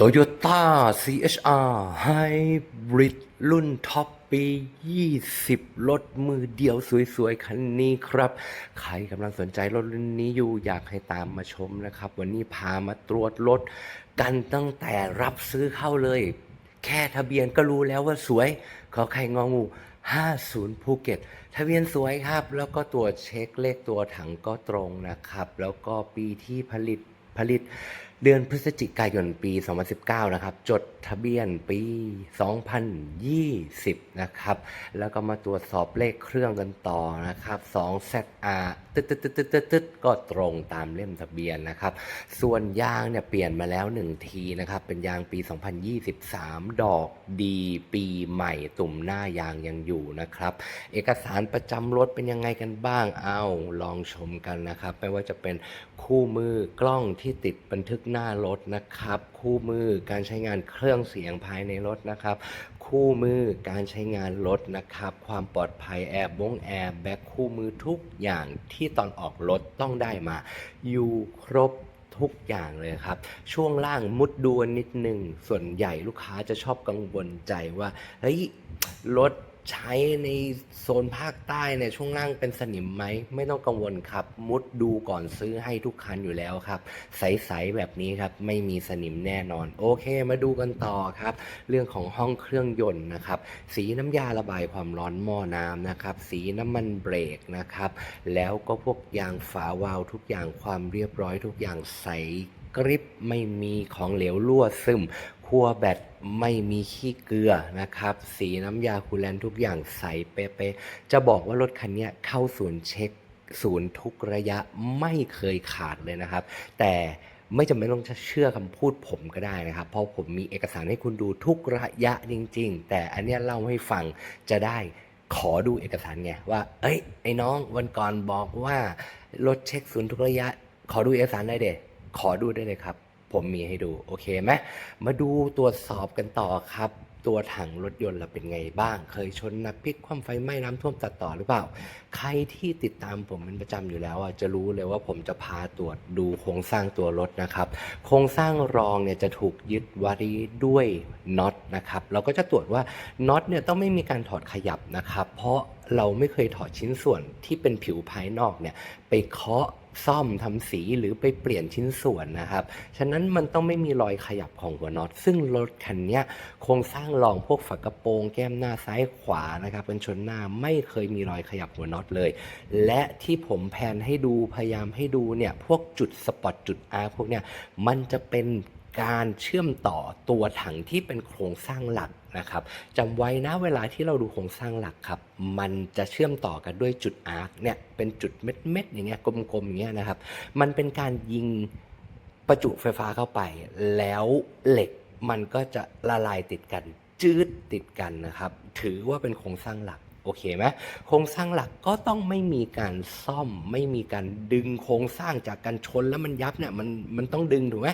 Toyota CHR Hybrid รุ่นท็อปปี 20 รถมือเดียวสวยๆ คันนี้ครับ ใครกำลังสนใจรถรุ่นนี้อยู่อยากให้ตามมาชมนะครับ วันนี้พามาตรวจรถกันตั้งแต่รับซื้อเข้าเลย แค่ทะเบียนก็รู้แล้วว่าสวย ขอไข่งองู 50 ภูเก็ต ทะเบียนสวยครับ แล้วก็ตัวเช็คเลขตัวถังก็ตรงนะครับ แล้วก็ปีที่ผลิตผลิต เดือนพฤศจิกายนปี 2019 นะครับ จดทะเบียนปี 2020 นะครับ แล้วก็มาตรวจสอบเลขเครื่องกันต่อนะครับ 2ZR ตึ๊ดตึ๊ดตึ๊ดตึ๊ดตึ๊ดตึ๊ดก็ตรงตามเล่มทะเบียนนะครับ ส่วนยางเนี่ยเปลี่ยนมาแล้ว 1 ทีนะครับ เป็นยางปี 2023 ดอกดีปีใหม่ตุ่มหน้ายางยังอยู่นะครับ เอกสารประจำรถเป็นยังไงกันบ้าง เอาลองชมกันนะครับ ไม่ว่าจะเป็นคู่มือกล้องที่ติดบันทึกหน้ารถนะครับ คู่มือการใช้งานเครื่องเสียงภายในรถนะครับ คู่มือการใช้งานรถนะครับ ความปลอดภัยแอร์บงแอร์แบ็คคู่มือทุกอย่างที่ตอนออกรถต้องได้มา อยู่ครบทุกอย่างเลยครับ ช่วงล่างมุดดูนนิดนึง ส่วนใหญ่ลูกค้าจะชอบกังวลใจว่าเฮ้ยรถ ใช้ในโซนภาคใต้เนี่ยช่วงล่างเป็นสนิมไหม ไม่ต้องกังวลครับ มุดดูก่อนซื้อให้ทุกคันอยู่แล้วครับ ใส ๆ แบบนี้ครับ ไม่มีสนิมแน่นอน โอเคมาดูกันต่อครับ เรื่องของห้องเครื่องยนต์นะครับ สีน้ำยาระบายความร้อนหม้อน้ำนะครับ สีน้ำมันเบรกนะครับ แล้วก็พวกยางฝาวาลวทุกอย่างความเรียบร้อยทุกอย่างใสกริบไม่มีของเหลวรั่วซึม คั่วแบตไม่มีขี้เกลือนะครับ สีน้ำยาคูลแลนทุกอย่างใสเป๊ะๆจะบอกว่ารถคันนี้เข้าศูนย์เช็คศูนย์ทุกระยะไม่เคยขาดเลยนะครับ แต่ไม่จำเป็นต้องเชื่อคำพูดผมก็ได้นะครับ เพราะผมมีเอกสารให้คุณดูทุกระยะจริง ๆ แต่อันเนี้ยเล่าให้ฟังจะได้ขอดูเอกสารไงว่า เอ้ยไอ้น้องวันก่อนบอกว่ารถเช็คศูนย์ทุกระยะ ขอดูเอกสารได้เด็ขอดูได้เลยครับ ผมมีให้ดูโอเคไหมมาดูตรวจสอบกันต่อครับ ตัวถังรถยนต์เราเป็นไงบ้าง เคยชนนักพลิกคว่ำไฟไหม้น้ำท่วมตัดต่อหรือเปล่า ใครที่ติดตามผมเป็นประจำอยู่แล้วอะจะรู้เลยว่าผมจะพาตรวจดูโครงสร้างตัวรถนะครับ โครงสร้างรองเนี่ยจะถูกยึดวารีด้วยน็อตนะครับเราก็จะตรวจว่าน็อตเนี่ยต้องไม่มีการถอดขยับนะครับ เพราะ เราไม่เคยถอดชิ้นส่วนที่เป็นผิวภายนอกเนี่ยไปเคาะซ่อมทำสีหรือไปเปลี่ยนชิ้นส่วนนะครับ ฉะนั้นมันต้องไม่มีรอยขยับของหัวน็อต ซึ่งรถคันนี้โครงสร้างรองพวกฝากระโปรงแก้มหน้าซ้ายขวานะครับเป็นชนหน้าไม่เคยมีรอยขยับหัวน็อตเลย และที่ผมแพนให้ดูพยายามให้ดูเนี่ยพวกจุดสปอตจุดอาร์พวกเนี้ยมันจะเป็น การเชื่อมต่อตัวถังที่เป็นโครงสร้างหลักนะครับจำไว้นะเวลาที่เราดูโครงสร้างหลักครับ มันจะเชื่อมต่อกันด้วยจุดอาร์คเนี่ยเป็นจุดเม็ดๆอย่างเงี้ยกลมๆอย่างเงี้ยนะครับ มันเป็นการยิงประจุไฟฟ้าเข้าไป แล้วเหล็กมันก็จะละลายติดกัน จืดติดกันนะครับ ถือว่าเป็นโครงสร้างหลัก โอเคไหมโครงสร้างหลักก็ต้องไม่มีการซ่อม ไม่มีการดึงโครงสร้างจากการชนแล้วมันยับเนี่ยมันมันต้องดึงถูกไหม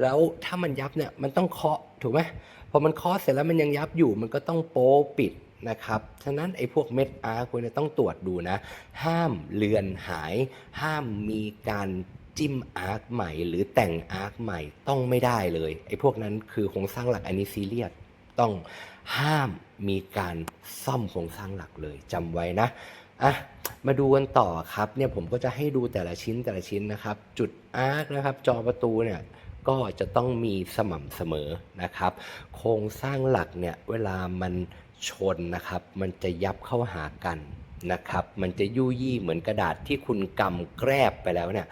แล้วถ้ามันยับเนี่ยมันต้องเคาะถูกไหมพอมันเคาะเสร็จแล้วมันยังยับอยู่มันก็ต้องโป๊ปิดนะครับ ฉะนั้นไอ้พวกเม็ดอาร์ควรจะต้องตรวจดูนะ ห้ามเลือนหาย ห้ามมีการจิ้มอาร์คใหม่ หรือแต่งอาร์คใหม่ต้องไม่ได้เลย ไอ้พวกนั้นคือโครงสร้างหลักอันนี้ซีเรียสต้อง ห้ามมีการซ่อมโครงสร้างหลักเลยจำไว้นะอะมาดูกันต่อครับเนี่ยผมก็จะให้ดูแต่ละชิ้นแต่ละชิ้นนะครับ จุดอาร์คนะครับ จอประตูเนี่ยก็จะต้องมีสม่ำเสมอนะครับ โครงสร้างหลักเนี่ยเวลามันชนนะครับ มันจะยับเข้าหากัน นะครับ มันจะยุ่ยี่เหมือนกระดาษที่คุณกำแกรบไปแล้วเนี่ย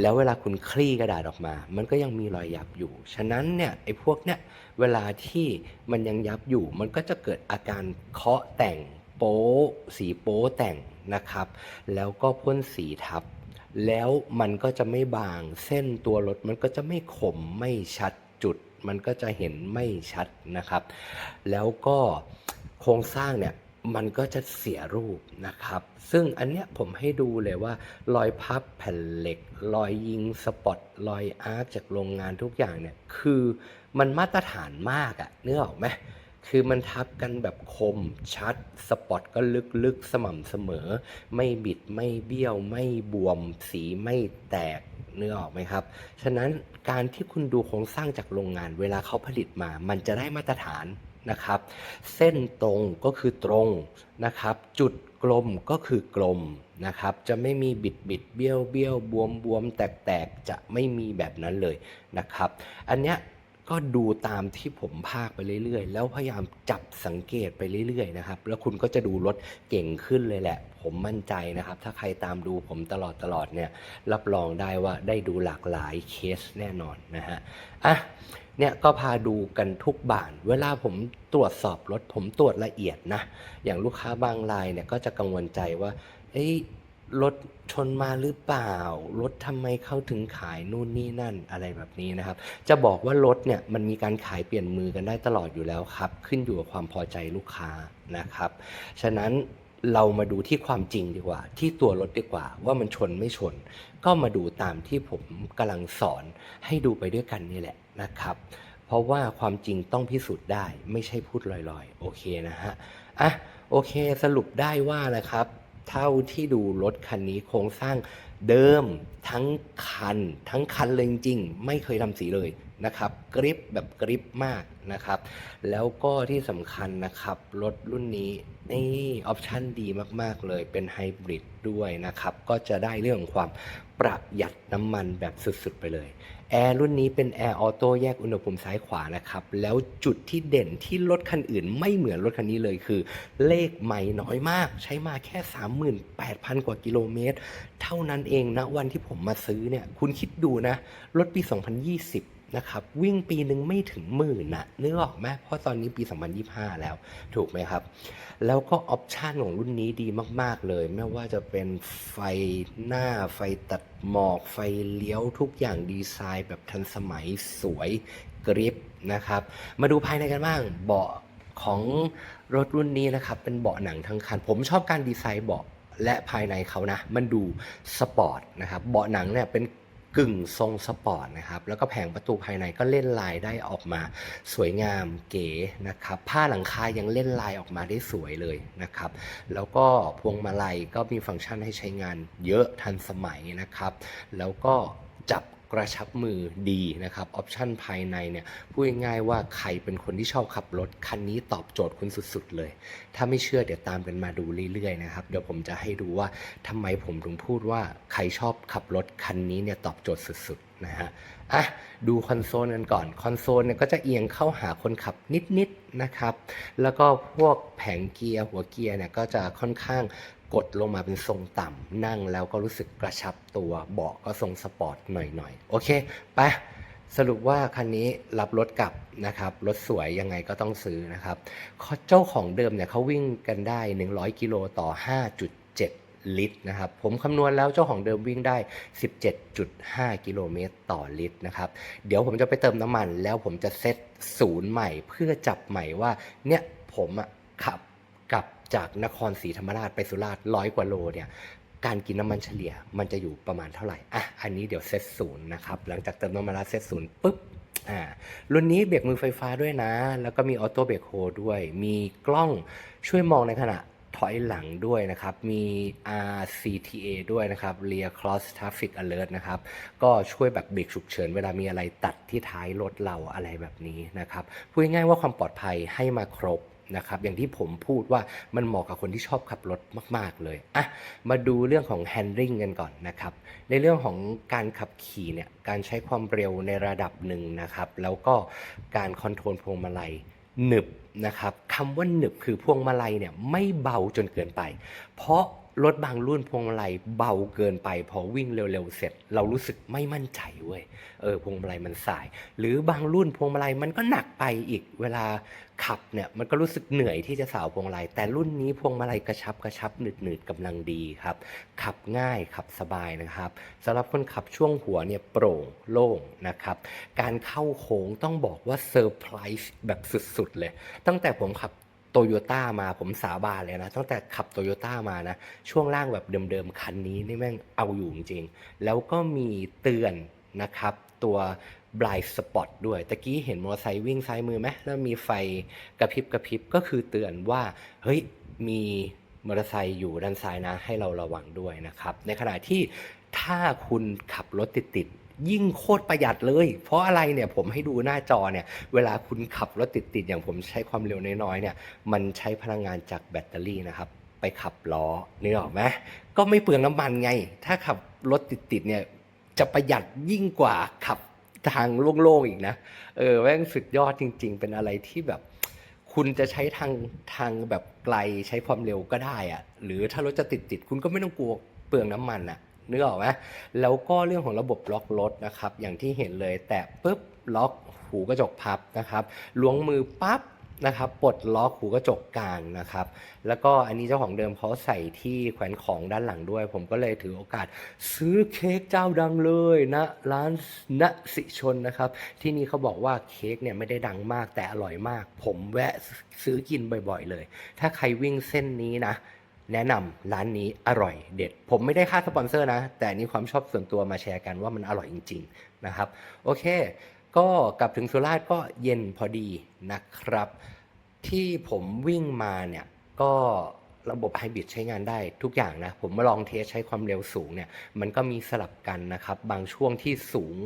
แล้วเวลาคุณคลี่กระดาษออกมา มันก็ยังมีรอยยับอยู่ ฉะนั้นเนี่ยไอ้พวกเนี่ยเวลาที่มันยังยับอยู่ มันก็จะเกิดอาการเคาะแต่งโป๊สีโป๊แต่งนะครับ แล้วก็พ่นสีทับ แล้วมันก็จะไม่บางเส้นตัวรถมันก็จะไม่คมไม่ชัดจุด มันก็จะเห็นไม่ชัดนะครับ แล้วก็โครงสร้างเนี่ย มันก็จะเสียรูปนะครับ ซึ่งอันเนี้ยผมให้ดูเลยว่า รอยพับแผ่นเหล็ก รอยยิงสปอตรอยอาร์คจากโรงงานทุกอย่างเนี่ย คือมันมาตรฐานมากอะเนื้อออกไหมคือมันทับกันแบบคมชัด สปอตก็ลึกๆ สม่ำเสมอ ไม่บิดไม่เบี้ยวไม่บวม สีไม่แตกเนื้อออกไหมครับ ฉะนั้นการที่คุณดูโครงสร้างจากโรงงาน เวลาเขาผลิตมา มันจะได้มาตรฐาน นะครับ เส้นตรงก็คือตรงนะครับ จุดกลมก็คือกลมนะครับ จะไม่มีบิดบิดเบี้ยวเบี้ยวบวมบวมแตกแตกจะไม่มีแบบนั้นเลยนะครับ อันเนี้ย ก็ดูตามที่ผมพากไปเรื่อยๆ แล้วพยายามจับสังเกตไปเรื่อยๆนะครับ แล้วคุณก็จะดูรถเก่งขึ้นเลยแหละ ผมมั่นใจนะครับ ถ้าใครตามดูผมตลอดตลอดเนี่ย รับรองได้ว่าได้ดูหลากหลายเคสแน่นอนนะฮะ อะ เนี่ยก็พาดูกันทุกบ้าน เวลาผมตรวจสอบรถผมตรวจละเอียดนะ อย่างลูกค้าบางรายเนี่ยก็จะกังวลใจว่า เอ้ รถชนมาหรือเปล่า รถทำไมเขาถึงขายนู่นนี่นั่นอะไรแบบนี้นะครับ จะบอกว่ารถเนี่ยมันมีการขายเปลี่ยนมือกันได้ตลอดอยู่แล้วครับ ขึ้นอยู่กับความพอใจลูกค้านะครับ ฉะนั้นเรามาดูที่ความจริงดีกว่า ที่ตัวรถดีกว่า ว่ามันชนไม่ชน ก็มาดูตามที่ผมกำลังสอนให้ดูไปด้วยกันนี่แหละนะครับ เพราะว่าความจริงต้องพิสูจน์ได้ไม่ใช่พูดลอยๆ โอเคนะฮะอะโอเคสรุปได้ว่านะครับ เท่าที่ดูรถคันนี้โครงสร้างเดิมทั้งคัน ทั้งคันเลยจริงๆไม่เคยทำสีเลยนะครับกริปแบบกริปมากนะครับ แล้วก็ที่สำคัญนะครับ รถรุ่นนี้นี่ออปชั่นดีมากๆเลยเป็นไฮบริดด้วยนะครับ ก็จะได้เรื่องของความ ประหยัดน้ำมันแบบสุดๆไปเลย แอร์รุ่นนี้เป็นแอร์ออโต้แยกอุณหภูมิซ้ายขวานะครับ แล้วจุดที่เด่นที่รถคันอื่น ไม่เหมือนรถคันนี้เลยคือ เลขใหม่น้อยมาก ใช้มาแค่ 38,000 กว่ากิโลเมตร เท่านั้นเองนะวันที่ผมมาซื้อเนี่ย คุณคิดดูนะ รถปี 2020 นะครับวิ่งปีหนึ่งไม่ถึงหมื่นนะนึกออกไหมเพราะตอนนี้ปี 2025 แล้ว ถูกไหมครับ แล้วก็ออปชันของรุ่นนี้ดีมาก ๆ เลย ไม่ว่าจะเป็นไฟหน้าไฟตัดหมอกไฟเลี้ยวทุกอย่างดีไซน์แบบทันสมัยสวยกริปนะครับ มาดูภายในกันบ้างเบาะของรถรุ่นนี้นะครับ เป็นเบาะหนังทั้งคัน ผมชอบการดีไซน์เบาะและภายในเขานะ มันดูสปอร์ตนะครับ เบาะหนังเนี่ยเป็น กึ่งทรงสปอร์ตนะครับแล้วก็แผงประตูภายในก็เล่นลายได้ออกมาสวยงามเก๋นะครับผ้าหลังคายังเล่นลายออกมาได้สวยเลยนะครับแล้วก็พวงมาลัยก็มีฟังก์ชันให้ใช้งานเยอะทันสมัยนะครับ แล้วก็จับ กระชับมือดีนะครับออปชันภายในเนี่ยพูดง่ายๆว่าใครเป็นคนที่ชอบขับรถ คันนี้ตอบโจทย์คุณสุดๆเลย ถ้าไม่เชื่อเดี๋ยวตามกันมาดูเรื่อยๆนะครับเดี๋ยวผมจะให้ดูว่าทำไมผมถึงพูดว่าใครชอบขับรถคันนี้เนี่ยตอบโจทย์สุดๆนะฮะอะดูคอนโซลกันก่อนคอนโซลเนี่ยก็จะเอียงเข้าหาคนขับนิดๆนะครับ แล้วก็พวกแผงเกียร์หัวเกียร์เนี่ยก็จะค่อนข้าง กดลงมาเป็นทรงต่ำนั่งแล้วก็รู้สึกกระชับตัวเบาะก็ทรงสปอร์ตหน่อยๆ โอเคไปสรุปว่าคันนี้รับรถกลับนะครับรถสวยยังไงก็ต้องซื้อนะครับเจ้าของเดิมเนี่ยเขาวิ่งกันได้ 100 กิโลต่อ 5.7 ลิตรนะครับผมคำนวณแล้วเจ้าของเดิมวิ่งได้ 17.5 กิโลเมตรต่อลิตรนะครับเดี๋ยวผมจะไปเติมน้ำมันแล้วผมจะเซตศูนย์ใหม่เพื่อจับใหม่ว่าเนี่ยผมอะขับ กลับจากนครศรีธรรมราชไปสุราษฎร์ร้อยกว่าโลเนี่ยการกินน้ำมันเฉลี่ยมันจะอยู่ประมาณเท่าไหร่ อะ อันนี้เดี๋ยวเซตศูนย์นะครับ หลังจากเติมน้ำมันแล้วเซตศูนย์ปุ๊บ อ่า รุ่นนี้เบรกมือไฟฟ้าด้วยนะ แล้วก็มีออโต้เบรกโฮด้วย มีกล้องช่วยมองในขณะถอยหลังด้วยนะครับ มี RCTA ด้วยนะครับ Rear Cross Traffic Alert นะครับ ก็ช่วยแบบเบรกฉุกเฉินเวลามีอะไรตัดที่ท้ายรถเราอะไรแบบนี้นะครับ พูดง่ายๆว่าความปลอดภัยให้มาครบ นะครับอย่างที่ผมพูดว่ามันเหมาะกับคนที่ชอบขับรถมาก ๆ เลยอะมาดูเรื่องของ handling กันก่อนนะครับ ในเรื่องของการขับขี่เนี่ยการใช้ความเร็วในระดับหนึ่งนะครับ แล้วก็การคอนโทรลพวงมาลัยหนึบนะครับคำว่าหนึบคือพวงมาลัยเนี่ยไม่เบาจนเกินไป เพราะ รถบางรุ่นพวงมาลัยเบาเกินไป พอวิ่งเร็วๆเสร็จ เรารู้สึกไม่มั่นใจเว้ยเออพวงมาลัยมันสาย หรือบางรุ่นพวงมาลัยมันก็หนักไปอีกเวลาขับเนี่ยมันก็รู้สึกเหนื่อยที่จะสาวพวงมาลัย แต่รุ่นนี้พวงมาลัยกระชับกระชับหนืดหนืดๆกำลังดีครับ ขับง่ายขับสบายนะครับสำหรับคนขับช่วงหัวเนี่ยโปร่งโล่งนะครับ การเข้าโค้งต้องบอกว่าเซอร์ไพรส์แบบสุดๆเลย ตั้งแต่ผมขับ โตโยต้ามาผมสาบานเลยนะ ตั้งแต่ขับโตโยต้ามานะ ช่วงล่างแบบเดิมๆ คันนี้นี่แม่งเอาอยู่จริงๆ แล้วก็มีเตือนนะครับ ตัว blind spot ด้วย ตะกี้เห็นมอเตอร์ไซค์วิ่งซ้ายมือไหมแล้วมีไฟกระพริบกระพริบก็คือเตือนว่า เฮ้ย มีมอเตอร์ไซค์อยู่ด้านซ้ายนะ ให้เราระวังด้วยนะครับ ในขณะที่ถ้าคุณขับรถติดๆ ยิ่งโคตรประหยัดเลย เพราะอะไรเนี่ยผมให้ดูหน้าจอเนี่ย เวลาคุณขับรถติดๆอย่างผมใช้ความเร็วน้อยๆเนี่ย มันใช้พลังงานจากแบตเตอรี่นะครับ ไปขับล้อนึกออกไหมก็ไม่เปลืองน้ำมันไง ถ้าขับรถติดๆเนี่ยจะประหยัดยิ่งกว่าขับทางโล่งๆอีกนะ เออแม่งสุดยอดจริง ๆ เป็นอะไรที่แบบ คุณจะใช้ทางทางแบบไกลใช้ความเร็วก็ได้อะหรือถ้ารถจะติดติดๆคุณก็ไม่ต้องกลัวเปลืองน้ำมันอะ นึกออกไหมแล้วก็เรื่องของระบบล็อกรถนะครับ อย่างที่เห็นเลยแตะปุ๊บล็อกหูกระจกพับนะครับล้วงมือปั๊บนะครับปลดล็อกหูกระจกกลางนะครับ แล้วก็อันนี้เจ้าของเดิมเขาใส่ที่แขวนของด้านหลังด้วย ผมก็เลยถือโอกาสซื้อเค้กเจ้าดังเลยนะร้านณสิชนนะครับ ที่นี่เขาบอกว่าเค้กเนี่ยไม่ได้ดังมากแต่อร่อยมาก ผมแวะซื้อกินบ่อยๆเลย ถ้าใครวิ่งเส้นนี้นะ แนะนำร้านนี้อร่อยเด็ด ผมไม่ได้ค่าสปอนเซอร์นะ แต่นนี่ความชอบส่วนตัวมาแชร์กันว่ามันอร่อยจริง ๆ นะครับ โอเค ก็กลับถึงสุราษฎร์ก็เย็นพอดีนะครับ ที่ผมวิ่งมาเนี่ยก็ ระบบไฮบริดใช้งานได้ทุกอย่างนะ ผมมาลองเทสใช้ความเร็วสูงเนี่ย มันก็มีสลับกันนะครับ บางช่วงที่สูง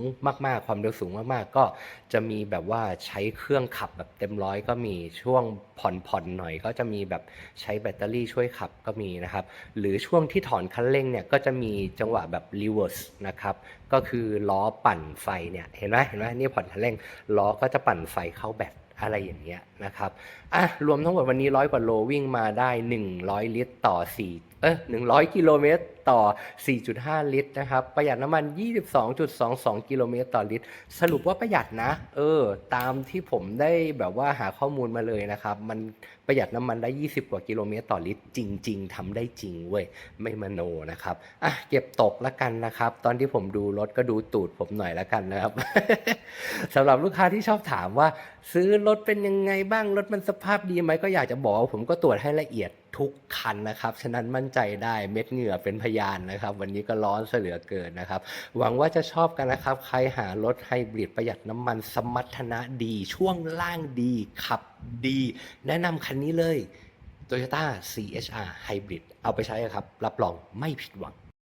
มากๆ ความเร็วสูงมากๆ ก็จะมีแบบว่าใช้เครื่องขับแบบเต็มร้อยก็มีช่วงผ่อนๆหน่อยก็จะมีแบบใช้แบตเตอรี่ช่วยขับก็มีนะครับ หรือช่วงที่ถอนคันเร่งเนี่ยก็จะมีจังหวะแบบ reverse นะครับก็คือล้อปั่นไฟเนี่ยเห็นไหมเห็นไหมนี่ผ่อนคันเร่งล้อก็จะปั่นไฟเข้าแบต อะไรอย่างเงี้ยนะครับอะรวมทั้งหมดวันนี้ร้อยกว่าโลวิ่งมาได้ 100 ลิตรต่อ4เออ100 กิโลเมตรต่อ 4.5 ลิตรนะครับ ประหยัดน้ำมัน 22.22 กิโลเมตรต่อลิตร สรุปว่าประหยัดนะ เออ ตามที่ผมได้แบบว่าหาข้อมูลมาเลยนะครับ มันประหยัดน้ำมันได้ 20 กว่ากิโลเมตรต่อลิตร จริง ๆทำได้จริงเว้ย ไม่มโนนะครับ อะ เก็บตกแล้วกันนะครับ ตอนที่ผมดูรถก็ดูตูดผมหน่อยแล้วกันนะครับ สำหรับลูกค้าที่ชอบถามว่า ซื้อรถเป็นยังไงบ้าง รถมันสภาพดีไหมก็อยากจะบอกว่าผมก็ตรวจให้ละเอียดทุกคันนะครับ ฉะนั้นมั่นใจได้เม็ดเหงื่อเป็นพยานนะครับ วันนี้ก็ร้อนเสยเหลือเกินนะครับ หวังว่าจะชอบกันนะครับ ใครหารถไฮบริดประหยัดน้ำมันสมรรถนะดี ช่วงล่างดีขับดี แนะนำคันนี้เลย Toyota CHR Hybrid เอาไปใช้ครับ รับรองไม่ผิดหวัง